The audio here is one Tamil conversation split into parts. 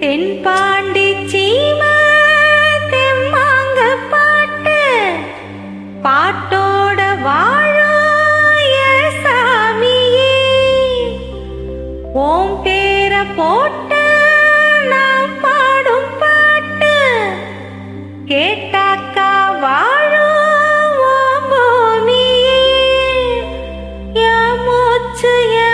தென் பாண்டி சீமை தெம்மாங்க பாட்டு பாட்டோட வாழோ சாமியே. ஓம் பேர போட்டு நாம் பாடும் பாட்டு கேட்டாக்கா வாழோ ஓம் பூமியே. என் மூச்சு என்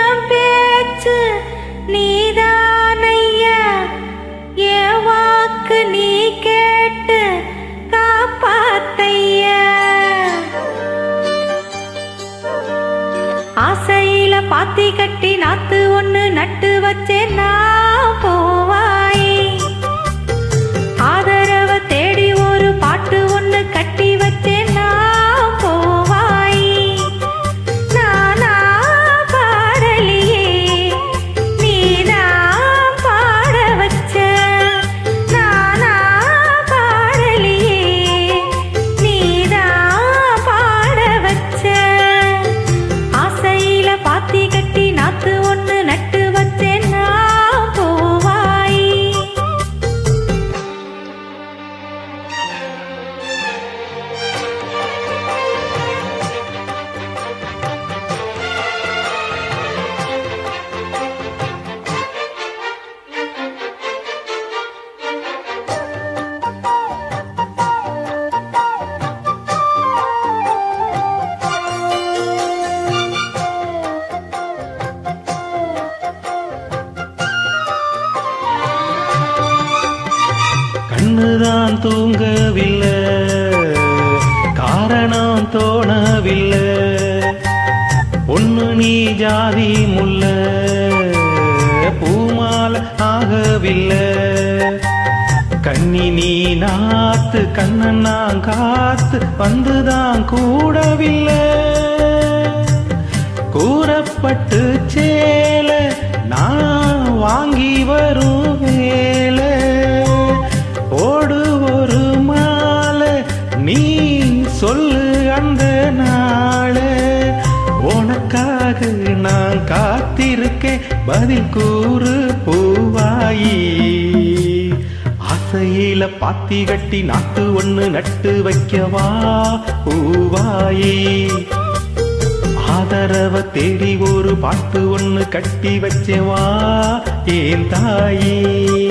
கண்ணுதான் தூங்கவில்லை. காரணம் தோணவில்லை. பொண்ணு நீ ஜாதி முல்ல. பூமால ஆகவில்லை. கண்ணி நீ நாத்து கண்ணன் நான் காத்து வந்துதான் கூடவில்லை. கூறப்பட்டு சேல நான் வாங்கி வரும். சொல்லு அந்த நாளே. உனக்காக நான் காத்திருக்கேன். பதில் கூறு பூவாயி. ஆசையில பாத்தி கட்டி நாட்டு ஒண்ணு நட்டு வைக்கவா பூவாயி. ஆதரவ தேடி ஒரு பாட்டு ஒண்ணு கட்டி வச்சவா ஏன் தாயே?